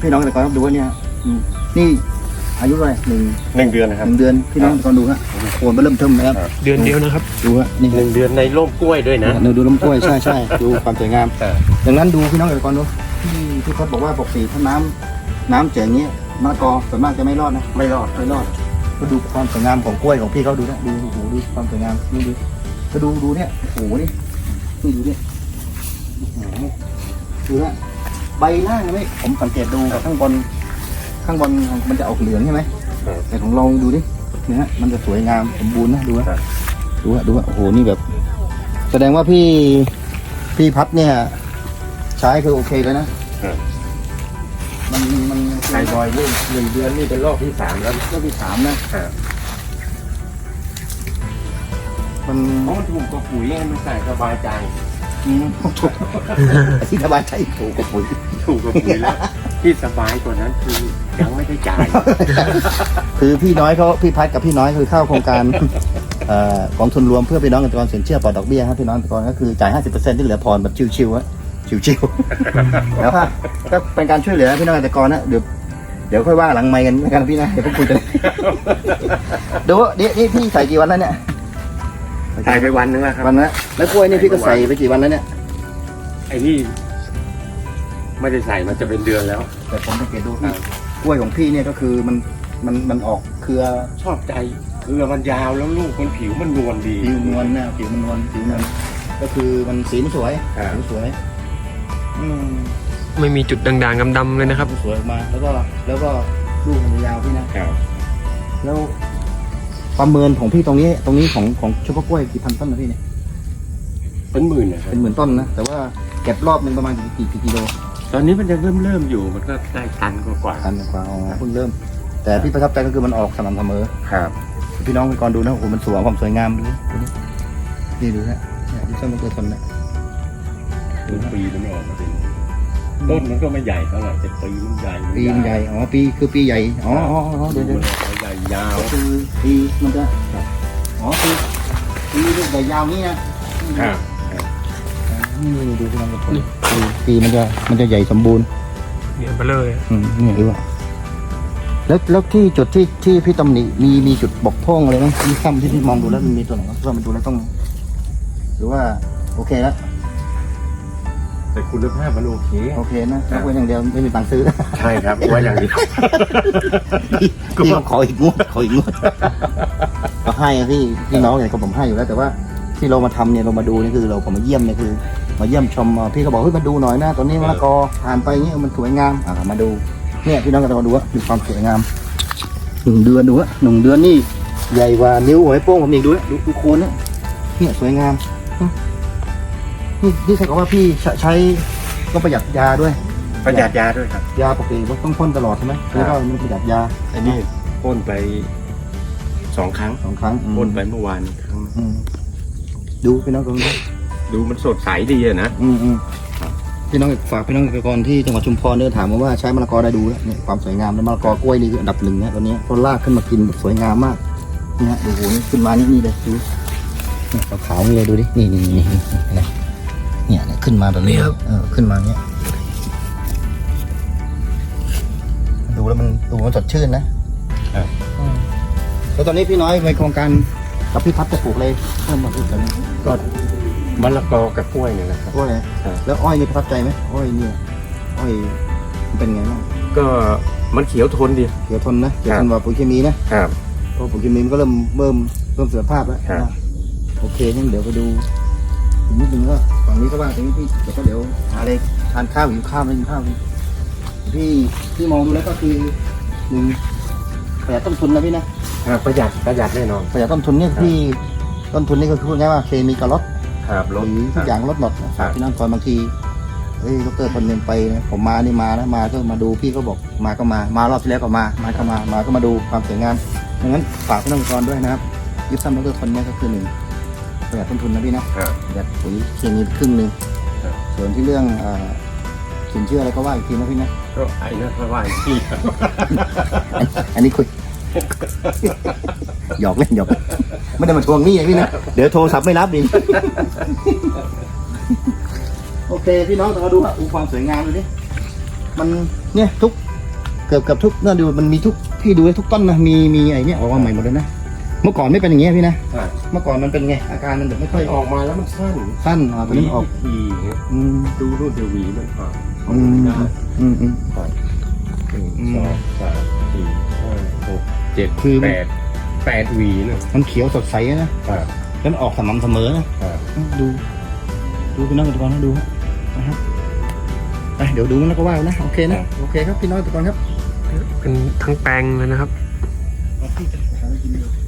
ครับพี่น้องแต่ก่อนครับดูว่าเนี่ยอืมนี่อายุเท่าไหร่หนึ่งหนึ่งเดือนนะคหรับนึ่งเดือนพี่น้องแต่ก่อนดูฮะโคนมันเริ่มเทิมนะครับเดือนเดียวนะครับ ดูฮะนี่หฮะนึ่งเดือนในร่มกล้วยด้วยนะดูดูลำกล้วยใช่ใช่ดูความสวยงามเออ ดังนั้นดูพี่น้องแต่ก่อนดูที่ที่เขาบอกว่าปกติถ้าน้ำน้ำเจ๋งเงี้ยมะละกอส่วนมากจะไม่รอดนะไม่รอดไม่รอดก็ดูความสวยงามของกล้วยของพี่เขาดูนะดูโอ้โหดูความสวยงามดูดูก็ดูดูเนี่ยโอ้โหนี่นี่ดูเนี่ยโอ้โหดูนะ ใบหน้าเนี่ยไม่ผมสังเกตดูข้างบน ข้างบนมันจะออกเหลืองใช่ไหมแต่ของเราดูดิเนี่ยฮะมันจะสวยงามสมบูรณ์นะดูนะดูฮะดูฮะโอ้โหนี่แบบ แสดงว่าพี่พี่พัดเนี่ย ใช้คือโอเคเลยนะมันมันไทยบอยนี่หนึ่งเดือนนี่เป็นรอบที่สามแล้วรอบที่สามนะมันเพราะมันถูกกับปุ๋ยไงมันใส่สบายใจอืมถูก ที่สบายใจถูกกับปุ๋ยถูกกับปุ๋ยแล้ว ที่สบายกว่านั้นคือยังไม่ได้จ่าย คือพี่น้อยเขาพี่พัดกับพี่น้อยคือเข้าโครงการเอ่อกองทุนรวมเพื่อพี่น้องเกษตรกรสินเชื่อปลอดดอกเบี้ยครับพี่น้องเกษตรกรก็คือจ่าย 50%ที่เหลือผ่อนแบบชิวๆฮะชิวๆแล้วก็ก็เป็นการช่วยเหลือพี่น้องเกษตรกรนะเดี๋ยวเดี๋ยวค่อยว่าหลังไมค์กันแล้วกันพี่นะเดี๋ยวพวกคุยกันดูว่านี่นี่พี่ใส่กี่วันแล้วเนี่ย จ่ายไปวันนึงแล้วครับวันละแล้วกล้วยนี่พี่ก็ใส่ไปกี่วันแล้วเนี่ยไอ้นี่ไม่ได้ใส่มันจะเป็นเดือนแล้ว แต่ผมสังเกตดูพี่กล้วยของพี่เนี่ยก็คือมันมันมันออกเครือชอบใจคือมันยาวแล้วลูกมันผิวมันนวลดีผิวนวลนะผิวมันนวลผิวมันก็คือมันสีมันสวยครับผิวสวยอืมไม่มีจุดด่างๆดำๆเลยนะครับผิวสวยออกมา แล้วก็แล้วก็ลูกมันยาวพี่นะครับแล้ว ประเมินของพี่ตรงนี้ ตรงนี้ของของชุบกล้วยกี่พันต้นนะพี่เนี่ยเป็นหมื่นนะครับเป็นหมื่นต้นนะแต่ว่าเก็บรอบหนึงประมาณกี่กี่กี่กิโลตอนนี้มันยังเริ่มเริ่มๆอยู่มันก็ได้ตันกว่าพันกว่าอ๋อเพิ่งเริ่ม แต่พี่ประทับใจก็คือมันออกสม่ำเสมอ ๆครับ พี่น้องไปก่อนดูนะโอ้โหมันสวยความสวยงามดูดิดูดินี่ดูนะเนี่ยที่ต้นมะเขือทนนะ ดูปีมันออกมาเป็น ต้นมันก็ไม่ใหญ่เท่าไหร่แต่ปีมันใหญ่ปีมันใหญ่อ๋อปีคือปีใหญ่อ๋ออ๋ออ๋อดูเดี๋ยวเดี๋ยวมันออกมาใหญ่ยาวก็คือปีมันจะอ๋อคือปีลูกใหญ่ยาวนี่นะครับนี่ดูที่มันกับผมปีปีมันจะมันจะใหญ่สมบูรณ์เนี่ยเบลเลยอืมนี่ดูว่าแล้วแล้วที่จุดที่ที่พี่ตำหนิมีมีจุดบกพร่องอะไรไหมที่ซ้ำที่พี่มองดูแล้วมันมีตัวไหนบ้างเรามาดูแล้วต้อง หรือว่าโอเคแล้ว แต่คุณภาพมันโอเค โอเคนะยกเว้นอย่างเดียวไม่มีตังค์ซื้อ ใช่ครับว่าอย่างนี้พี่ก็ขออีกงวดขออีกงวดก็ให้อะพี่พี่น้องเนี่ยก็ผมให้อยู่แล้ว แต่ว่าที่เรามาทำเนี่ยเรามาดูนี่คือเราผมมาเยี่ยมเนี่ยคือ มาเยี่ยมชมอะพี่ก็บอกเฮ้ยมาดูหน่อยนะตอนนี้มะละกอผ่านไปเงี้ยมันสวยงามอะมาดูเนี่ยพี่น้องก็จะมาดูว่ามีความสวยงามหนึ่งเดือนดูว่าหนึ่งเดือนนี่ใหญ่กว่านิ้วหัวไอ้โป้งผมอีกดูนะดูดูโคนนะเนี่ยสวยงาม นี่นี่ใช่ก็ว่าพี่ใช้ใช้ก็ประหยัดยาด้วย ประหยัดยาด้วยครับ ยาปกติต้องพ่นตลอดใช่ไหมแล้วก็มันประหยัดยาไอ้นี่พ่นไปสองครั้งสองครั้งอืมพ่นไปเมื่อวานครั้งอืมดูพี่น้องตรงนี้ดูมันสดใสดีอะนะอืมอืมพี่น้องฝากพี่น้องเกษตรกรที่จังหวัดชุมพรเนี่ยถามมาว่าใช้มะละกอได้ดูแล้วเนี่ยความสวยงามแล้วมะละกอกล้วยนี่คืออันดับหนึ่งนะตอนนี้เพราะลากขึ้นมากินแบบสวยงามมากนี่ฮะดูโหนี่ขึ้นมานี่นี่เลยดูเนี่ยขาวๆนี่เลยดูดินี่นี่นี่นี่นี่ เนี่ยเนี่ยขึ้นมาแบบนี้เออขึ้นมาเนี้ยดูแล้วมันดูมันสดชื่นนะอืมแล้วตอนนี้พี่น้อยในโครงการกับพี่พัฒน์จะปลูกเลยเพิ่มมาอีกตอนนี้ก็มะละกอกับกล้วยเนี่ยนะครับ อ้อยครับ แล้วอ้อยนี่ประทับใจไหมอ้อยเนี่ยอ้อยมันเป็นไงบ้างก็มันเขียวทนดี เขียวทนนะเขียวทนกว่าปุ๋ยเคมีนะครับเพราะปุ๋ยเคมีมันก็เริ่มเริ่มเริ่มเสื่อมสภาพแล้วครับ นะโอเคงั้นเดี๋ยวไปดู อีกนิดนึงก็ฝั่งนี้ก็ว่างตรงนี้พี่เดี๋ยวก็เดี๋ยวหาอะไรทานข้าวหิวข้าวไม่กินข้าวพี่พี่มองดูแล้วก็คือหนึ่งประหยัดต้นทุนนะพี่นะประหยัดประหยัดแน่นอน ประหยัดต้นทุนเนี่ยพี่ต้นทุนนี่ก็คือพูดง่ายว่าเคมีกับลดครับรถทุกอย่างลดหมดนะครับพี่น้องคอยบางทีเฮ้ยดรคนหนึ่งไปนะผมมานี่มานะมาก็มาดูพี่ก็บอกมาก็มามารอบที่แล้วก็มามาก็มามาก็มาดูความสวยงามดังนั้นฝากพี่น้องกรด้วยนะครับยึดซ้ำดรคนนี้ก็คือหนึ่ง ประหยัดต้นทุนนะพี่นะครับประหยัดปุ๋ยเคมีครึ่งหนึ่งครับ ส่วนที่เรื่องเอ่อสินเชื่ออะไรก็ว่าอีกทีนะพี่นะก็ไอ้นั่นเพราะว่าไอ้ที่ครับอันอันนี้คุย หยอกเล่นหยอกเล่นไม่ได้มาทวงหนี้ไงพี่นะเดี๋ยวโทรศัพท์ไม่รับดิโอเค พี่น้องเราดูว่าอูความสวยงามดูดิมันเนี่ยทุกเกือบเกือบทุกน่าดูมันมีทุกพี่ดูให้ทุกต้นนะมีมีไอ้เนี่ยออกมาใหม่หมดเลยนะ เมื่อก่อนไม่เป็นอย่างเงี้ยพี่นะ ใช่เมื่อก่อนมันเป็นไง อาการมันแบบไม่ค่อยออกมาแล้วมันสั้นสั้นอะตอนนี้มันออกวีอย่างเงี้ยอืมดูรูปเดยวหวีมันผ่านอืมอืมอืมผ่านหนึ่งอืมสองสามสี่ห้าหกเจ็ดคือแปดแปดหวีเนอะมันเขียวสดใสนะครับแล้วมันออกสม่ำเสมอนะครับดู ดูพี่น้องตะกอนนะดูนะครับไปเดี๋ยวดูแล้วก็ว่านะ โอเคนะ โอเคครับพี่น้องตะกอนครับ เป็นทั้งแปลงเลยนะครับพี่จะหาอะไรกินดีโอเค